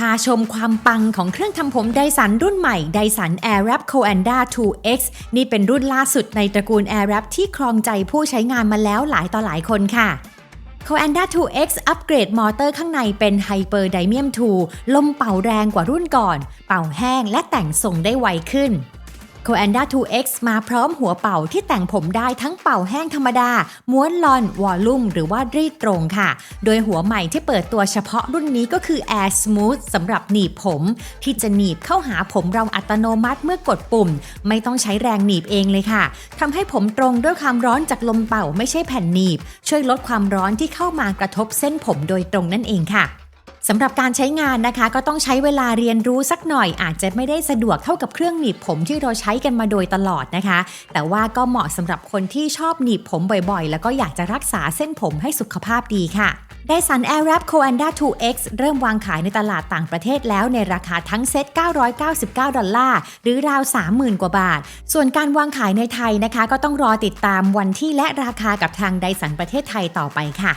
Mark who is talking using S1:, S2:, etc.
S1: พาชมความปังของเครื่องทำผมไดสันรุ่นใหม่ไดสัน Airwrap Coanda 2X นี่เป็นรุ่นล่าสุดในตระกูล Airwrap ที่ครองใจผู้ใช้งานมาแล้วหลายต่อหลายคนค่ะ Coanda 2X อัปเกรดมอเตอร์ข้างในเป็น Hyper Dymium 2 ลมเป่าแรงกว่ารุ่นก่อน เป่าแห้งและแต่งทรงได้ไวขึ้น Coanda 2X มาพร้อมหัวเป่าที่แต่งผมได้ทั้งเป่าแห้งธรรมดา ม้วนลอน วอลลุ่ม หรือว่ารีดตรงค่ะ โดยหัวใหม่ที่เปิดตัวเฉพาะรุ่นนี้ก็คือ Air Smooth สำหรับหนีบผม ที่จะหนีบเข้าหาผมเราอัตโนมัติเมื่อกดปุ่ม ไม่ต้องใช้แรงหนีบเองเลยค่ะทำให้ผมตรงด้วยความร้อนจากลมเป่าไม่ใช่แผ่นหนีบ ช่วยลดความร้อนที่เข้ามากระทบเส้นผมโดยตรงนั่นเองค่ะ สำหรับการใช้งานนะคะ ก็ต้องใช้เวลาเรียนรู้สักหน่อย อาจจะไม่ได้สะดวกเท่ากับเครื่องหนีบผมที่เราใช้กันมาโดยตลอดนะคะ แต่ว่าก็เหมาะสำหรับคนที่ชอบหนีบผมบ่อยๆ แล้วก็อยากจะรักษาเส้นผมให้สุขภาพดีค่ะ Dyson Airwrap Coanda 2X เริ่มวางขายในตลาดต่างประเทศแล้วในราคาทั้งเซ็ต 999 ดอลลาร์ หรือราว 30,000 กว่าบาท ส่วนการวางขายในไทยนะคะ ก็ต้องรอติดตามวันที่และราคากับทาง Dyson ประเทศไทยต่อไปค่ะ